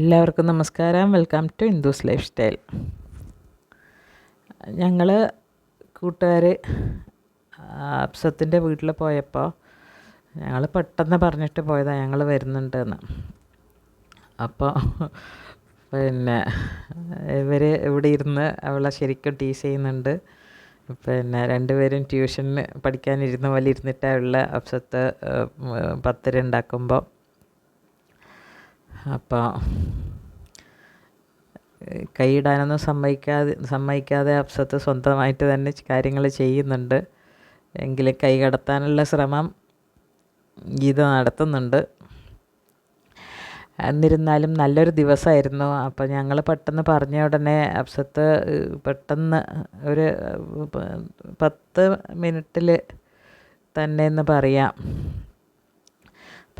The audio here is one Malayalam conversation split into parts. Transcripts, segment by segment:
എല്ലാവർക്കും നമസ്കാരം. Welcome to Hindu's life style ഞങ്ങൾ കൂട്ടുകാർ അപ്സത്തിന്റെ വീട്ടിൽ പോയപ്പോൾ ഞങ്ങൾ പെട്ടെന്ന് പറഞ്ഞിട്ട് പോയതാണ് ഞങ്ങൾ വരുന്നുണ്ടെന്ന്. അപ്പോൾ പിന്നെ ഇവർ ഇവിടെ ഇരുന്ന് അവളെ ശരിക്കും ടീസ് ചെയ്യുന്നുണ്ട്. പിന്നെ രണ്ടുപേരും ട്യൂഷന് പഠിക്കാനിരുന്ന പോലെ ഇരുന്നിട്ടാണ് ഉള്ള അപ്സത്ത് പത്തര ഉണ്ടാക്കുമ്പോൾ അപ്പോൾ കൈയിടാനൊന്നും സമ്മതിക്കാതെ സമ്മതിക്കാതെ അപ്സത്ത് സ്വന്തമായിട്ട് തന്നെ കാര്യങ്ങൾ ചെയ്യുന്നുണ്ട്. എങ്കിലും കൈ കടത്താനുള്ള ശ്രമം ഗീത നടത്തുന്നുണ്ട്. എന്നിരുന്നാലും നല്ലൊരു ദിവസമായിരുന്നു. അപ്പോൾ ഞങ്ങൾ പെട്ടെന്ന് പറഞ്ഞ ഉടനെ അപ്സത്ത് പെട്ടെന്ന് ഒരു പത്ത് മിനിറ്റിൽ തന്നെ എന്ന് പറയാം.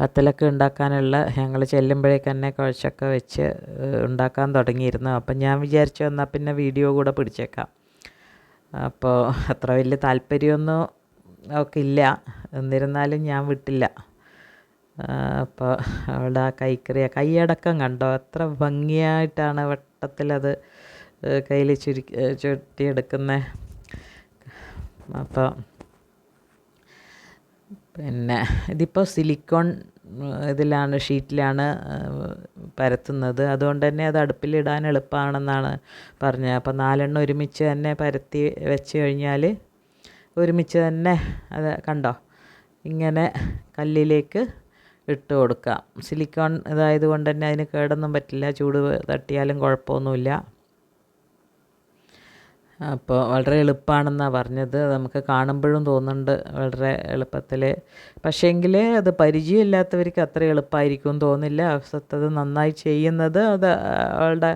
പത്തലൊക്കെ ഉണ്ടാക്കാനുള്ള ഞങ്ങൾ ചെല്ലുമ്പോഴേക്ക് തന്നെ കുഴച്ചൊക്കെ വെച്ച് ഉണ്ടാക്കാൻ തുടങ്ങിയിരുന്നു. അപ്പം ഞാൻ വിചാരിച്ചു എന്നാൽ പിന്നെ വീഡിയോ കൂടെ പിടിച്ചേക്കാം. അപ്പോൾ അത്ര വലിയ താല്പര്യമൊന്നും ഒക്കെ ഇല്ല. എന്നിരുന്നാലും ഞാൻ വിട്ടില്ല. അപ്പോൾ അവിടെ ആ കൈക്കറിയ കൈയടക്കം കണ്ടോ? എത്ര ഭംഗിയായിട്ടാണ് വട്ടത്തിലത് കയ്യിൽ ചുരുക്കി ചുരുട്ടിയെടുക്കുന്നത് അപ്പോൾ പിന്നെ ഇതിപ്പോൾ സിലിക്കോൺ ഇതിലാണ് ഷീറ്റിലാണ് പരത്തുന്നത്. അതുകൊണ്ട് തന്നെ അത് അടുപ്പിലിടാൻ എളുപ്പമാണെന്നാണ് പറഞ്ഞത്. അപ്പോൾ നാലെണ്ണം ഒരുമിച്ച് തന്നെ പരത്തി വെച്ച് കഴിഞ്ഞാൽ ഒരുമിച്ച് തന്നെ അത് കണ്ടോ? ഇങ്ങനെ കല്ലിലേക്ക് ഇട്ട് കൊടുക്കാം. സിലിക്കോൺ ഇതായത് കൊണ്ട് തന്നെ അതിന് കേടൊന്നും പറ്റില്ല. ചൂട് തട്ടിയാലും കുഴപ്പമൊന്നുമില്ല. അപ്പോൾ വളരെ എളുപ്പമാണെന്നാണ് പറഞ്ഞത്. നമുക്ക് കാണുമ്പോഴും തോന്നുന്നുണ്ട് വളരെ എളുപ്പത്തിൽ പക്ഷേങ്കിൽ അത് പരിചയമില്ലാത്തവർക്ക് അത്ര എളുപ്പമായിരിക്കും തോന്നില്ല. അവസത്തത് നന്നായി ചെയ്യുന്നത് അത് അവളുടെ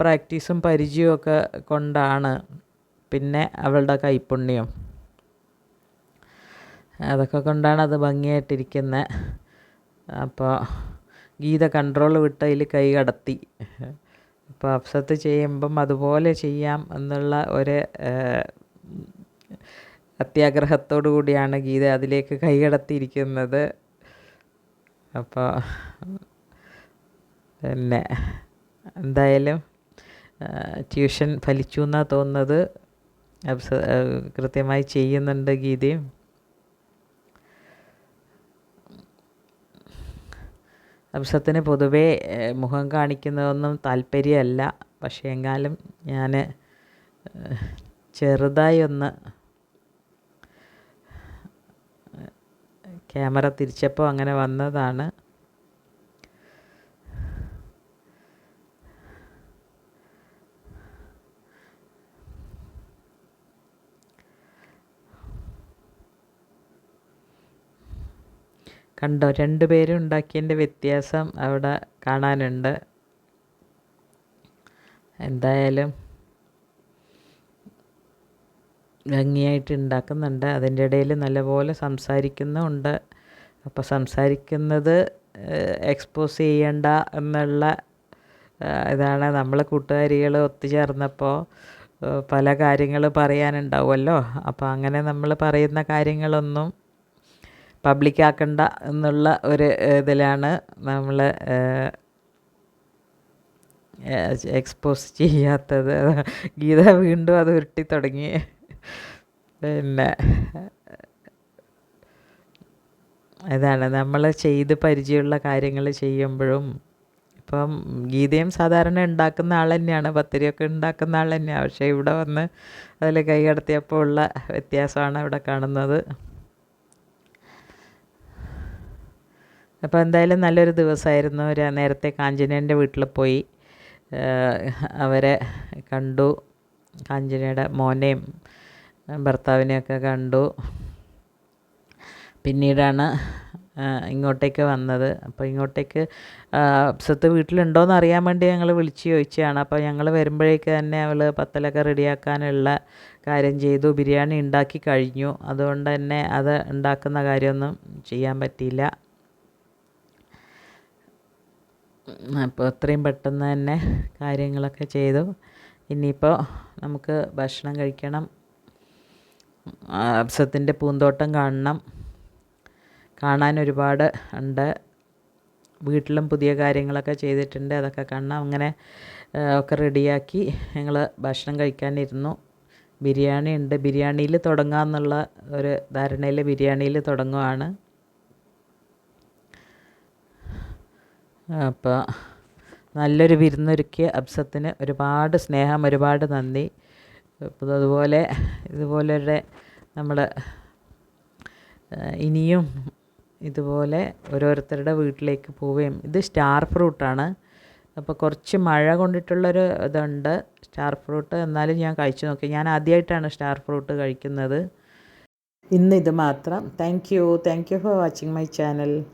പ്രാക്ടീസും പരിചയവും ഒക്കെ കൊണ്ടാണ്. പിന്നെ അവളുടെ കൈപ്പുണ്യം. അതൊക്കെ കൊണ്ടാണ് അത് ഭംഗിയായിട്ടിരിക്കുന്നത് അപ്പോൾ ഗീത കൺട്രോൾ വിട്ട് അതിൽ കൈ കടത്തി. അപ്പോൾ അപ്സത്ത് ചെയ്യുമ്പം അതുപോലെ ചെയ്യാം എന്നുള്ള ഒരു അത്യാഗ്രഹത്തോടു കൂടിയാണ് ഗീത അതിലേക്ക് കൈകടത്തിയിരിക്കുന്നത്. അപ്പോൾ പിന്നെ എന്തായാലും ട്യൂഷൻ ഫലിച്ചു എന്നാണ് തോന്നുന്നത്. കൃത്യമായി ചെയ്യുന്നുണ്ട് ഗീതയും. അംശത്തിന് പൊതുവേ മുഖം കാണിക്കുന്നതൊന്നും താല്പര്യമല്ല. പക്ഷേ എങ്കാലും ഞാൻ ചെറുതായി ഒന്ന് ക്യാമറ തിരിച്ചപ്പോൾ അങ്ങനെ വന്നതാണ്. കണ്ടോ രണ്ട് പേരും ഉണ്ടാക്കിയതിന്റെ വ്യത്യാസം അവിടെ കാണാനുണ്ട്. എന്തായാലും ഭംഗിയായിട്ട് ഉണ്ടാക്കുന്നുണ്ട്. അതിന്റെ ഇടയിൽ നല്ലപോലെ സംസാരിക്കുന്നുമുണ്ട്. അപ്പോൾ സംസാരിക്കുന്നത് എക്സ്പോസ് ചെയ്യണ്ട എന്നുള്ള ഇതാണ് നമ്മൾ കൂട്ടുകാരികൾ ഒത്തുചേർന്നപ്പോൾ പല കാര്യങ്ങൾ പറയാനുണ്ടാവുമല്ലോ. അപ്പോൾ അങ്ങനെ നമ്മൾ പറയുന്ന കാര്യങ്ങളൊന്നും പബ്ലിക്കാക്കണ്ട എന്നുള്ള ഒരു ഇതിലാണ് നമ്മൾ എക്സ്പോസ് ചെയ്യാത്തത്. ഗീത വീണ്ടും അത് ഉരുട്ടി തുടങ്ങി. പിന്നെ ഇതാണ് നമ്മൾ ചെയ്ത് പരിചയമുള്ള കാര്യങ്ങൾ ചെയ്യുമ്പോഴും ഇപ്പം ഗീതയും സാധാരണ ഉണ്ടാക്കുന്ന ആൾ തന്നെയാണ് പത്തിരിയൊക്കെ ഉണ്ടാക്കുന്ന ആൾ തന്നെയാണ്. പക്ഷേ ഇവിടെ വന്ന് അതിൽ കൈ കടത്തിയപ്പോൾ ഉള്ള വ്യത്യാസമാണ് ഇവിടെ കാണുന്നത്. അപ്പോൾ എന്തായാലും നല്ലൊരു ദിവസമായിരുന്നു. ഒരു നേരത്തെ കാഞ്ചനേന്റെ വീട്ടിൽ പോയി അവരെ കണ്ടു. കാഞ്ചനയുടെ മോനെയും ഭർത്താവിനെയൊക്കെ കണ്ടു. പിന്നീടാണ് ഇങ്ങോട്ടേക്ക് വന്നത്. അപ്പോൾ ഇങ്ങോട്ടേക്ക് അപ്സത്ത് വീട്ടിലുണ്ടോയെന്ന് അറിയാൻ വേണ്ടി ഞങ്ങൾ വിളിച്ച് ചോദിച്ചതാണ്. അപ്പോൾ ഞങ്ങൾ വരുമ്പോഴേക്ക് തന്നെ അവൾ പത്തലൊക്കെ റെഡിയാക്കാനുള്ള കാര്യം ചെയ്തു. ബിരിയാണി ഉണ്ടാക്കി കഴിഞ്ഞു. അതുകൊണ്ട് തന്നെ അത് ഉണ്ടാക്കുന്ന കാര്യമൊന്നും ചെയ്യാൻ പറ്റിയില്ല. അപ്പോൾ എത്രയും പെട്ടെന്ന് തന്നെ കാര്യങ്ങളൊക്കെ ചെയ്തു. ഇനിയിപ്പോൾ നമുക്ക് ഭക്ഷണം കഴിക്കണം. അബ്സത്തിന്റെ പൂന്തോട്ടം കാണണം. കാണാൻ ഒരുപാട് ഉണ്ട്. വീട്ടിലും പുതിയ കാര്യങ്ങളൊക്കെ ചെയ്തിട്ടുണ്ട്. അതൊക്കെ കാണാം അങ്ങനെ ഒക്കെ റെഡിയാക്കി ഞങ്ങൾ ഭക്ഷണം കഴിക്കാനിരുന്നു. ബിരിയാണി ഉണ്ട്. ബിരിയാണിയിൽ തുടങ്ങാമെന്നുള്ള ഒരു ധാരണയിൽ ബിരിയാണിയിൽ തുടങ്ങുവാണ്. അപ്പോൾ നല്ലൊരു വിരുന്നൊരുക്കിയ അബ്സത്തിന് ഒരുപാട് സ്നേഹം ഒരുപാട് നന്ദി. അതുപോലെ ഇതുപോലൊരു നമ്മൾ ഇനിയും ഇതുപോലെ ഓരോരുത്തരുടെ വീട്ടിലേക്ക് പോവുകയും ഇത് സ്റ്റാർ ഫ്രൂട്ടാണ്. അപ്പോൾ കുറച്ച് മഴ കൊണ്ടിട്ടുള്ളൊരു ഇതുണ്ട് സ്റ്റാർ ഫ്രൂട്ട്. എന്നാലും ഞാൻ കഴിച്ചു നോക്കി. ഞാൻ ആദ്യമായിട്ടാണ് സ്റ്റാർ ഫ്രൂട്ട് കഴിക്കുന്നത്. ഇന്ന് ഇത് മാത്രം. Thank you. Thank you for watching my channel.